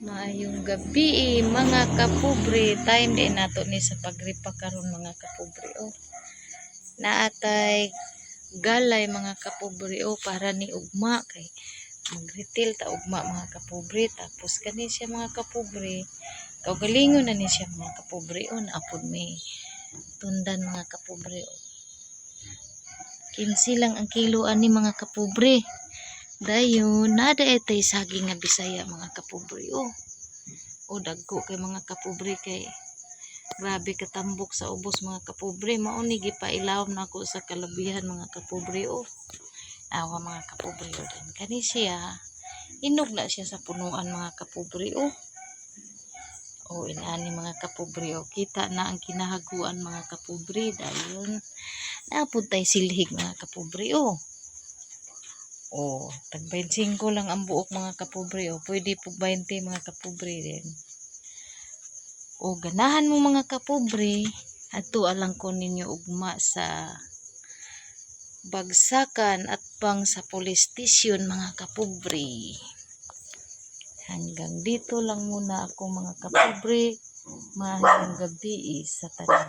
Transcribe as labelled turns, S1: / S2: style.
S1: Maayong gabi mga kapobre. Time din nato ni sa pagripa karon mga kapobre oh. Naatay galay mga kapobre oh para ni ugma kay mag-retail ta ugma mga kapobre tapos kani siya mga kapobre kaugalingon na ni siya mga kapobre oh naapod may tundan mga kapobre oh. 15 lang ang kiloan ni mga kapobre. Dayon, nada etay saging nga Bisaya mga kapobre oh. O dagko kay mga kapobre kay grabe katambok sa ubos mga kapobre. Mao ni gipailawom na ako sa kalabihan mga kapobre oh. Awa mga kapobre oh. din. Kani siya inog na siya sa punuan mga kapobre oh. O inani mga kapobre oh. Kita na ang kinahaguan mga kapobre dayon napuntay silhig mga kapobre oh. Oh, tag 25 lang ang buok mga kapobre oh. Pwede po 20 mga kapobre din. O ganahan mo mga kapobre, ato alang ko ninyo ugma sa bagsakan at pang sa police station mga kapobre. Hanggang dito lang muna ako mga kapobre. Mahanggang gabi sa tanan.